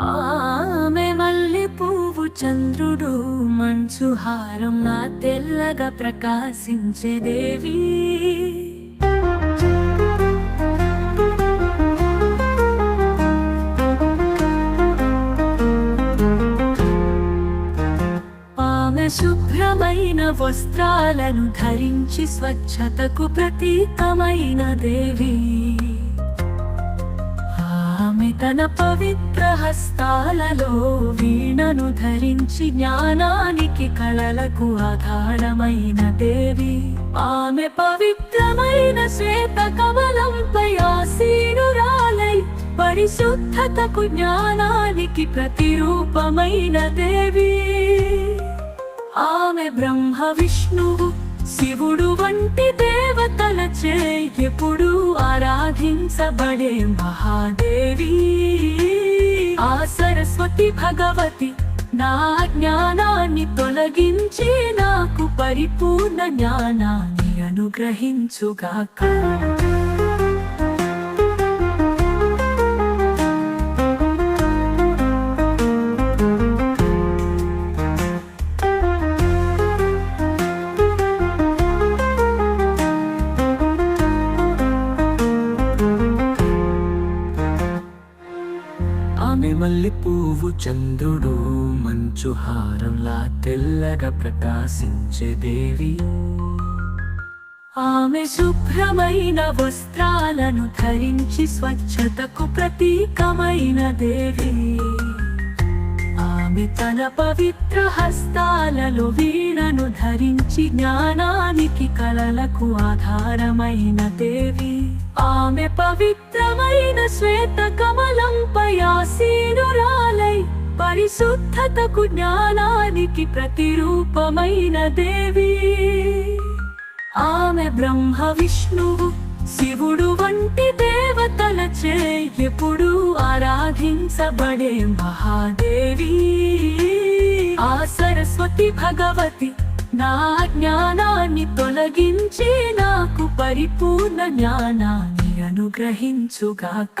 ఆమె మల్లె పువ్వు చంద్రుడు మంచు హారంలా తెల్లగా ప్రకాశించే దేవి. ఆమె శుభ్రమైన వస్త్రాలను ధరించి స్వచ్ఛతకు ప్రతీకమైన దేవి. తన పవిత్ర హస్తాలలో వీణను ధరించి జ్ఞానానికి కళలకు ఆధారమైన దేవి. ఆమె పవిత్రమైన శ్వేత కమలంపై ఆసీనురాలై పరిశుద్ధతకు జ్ఞానానికి ప్రతిరూపమైన దేవి. ఆమె బ్రహ్మ విష్ణువు శివుడు వంటి దేవి ఆరాధించబడే మహాదేవి. ఆ సరస్వతి భగవతి నా జ్ఞానాన్ని తొలగించి నాకు పరిపూర్ణ జ్ఞానాన్ని అనుగ్రహించుగాక. మల్లె పువ్వు చంద్రుడు మంచు హారంలా తెల్లగా ప్రకాశించే దేవి. ఆమె శుభ్రమైన వస్త్రాలను ధరించి స్వచ్ఛతకు ప్రతీకమైన దేవి. ఆమె తన పవిత్ర హస్తాలలో వీణను ధరించి జ్ఞానానికి కలలకు ఆధారమైన దేవి. ఆమె పవిత్రమైన శ్వేత పరిశుద్ధతకు జ్ఞానానికి ప్రతిరూపమైన దేవి. ఆమె బ్రహ్మ విష్ణువు శివుడు వంటి దేవతల చే ఎప్పుడు ఆరాధించబడే మహాదేవి. ఆ సరస్వతి భగవతి నా జ్ఞానాన్ని తొలగించి నాకు పరిపూర్ణ జ్ఞానాన్ని అనుగ్రహించుగాక.